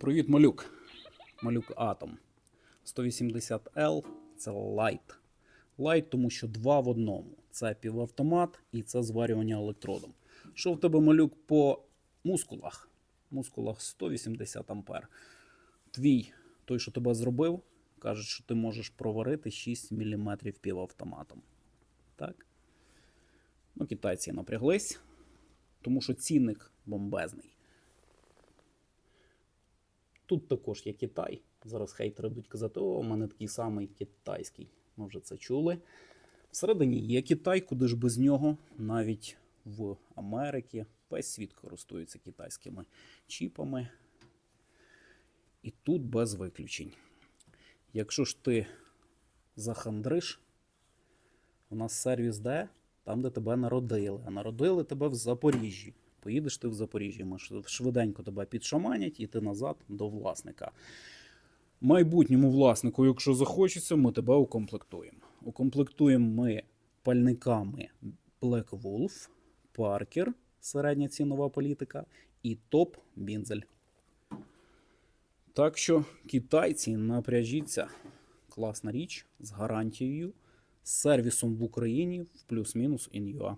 Привіт, малюк. Малюк Атом. 180L це Light. Light, тому що два в одному. Це півавтомат і це зварювання електродом. Що в тебе малюк по мускулах? Мускулах 180 ампер. Твій, той, що тебе зробив, каже, що ти можеш проварити 6 мм півавтоматом. Так? Ну, китайці напряглись, тому що цінник бомбезний. Тут також є Китай. Зараз хейтери будуть казати, о, у мене такий самий китайський. Ми вже це чули. Всередині є Китай, куди ж без нього, навіть в Америці весь світ користується китайськими чіпами. І тут без виключень. Якщо ж ти захандриш, у нас сервіс де? Там, де тебе народили. А народили тебе в Запоріжжі. Поїдеш ти в Запоріжжя, швиденько тебе підшаманять і ти назад до власника. Майбутньому власнику, якщо захочеться, ми тебе укомплектуємо. Укомплектуємо ми пальниками Black Wolf, Parker, середня цінова політика, і топ Бінзель. Так що, китайці, напряжіться. Класна річ з гарантією, з сервісом в Україні в плюс-мінус ін'юа.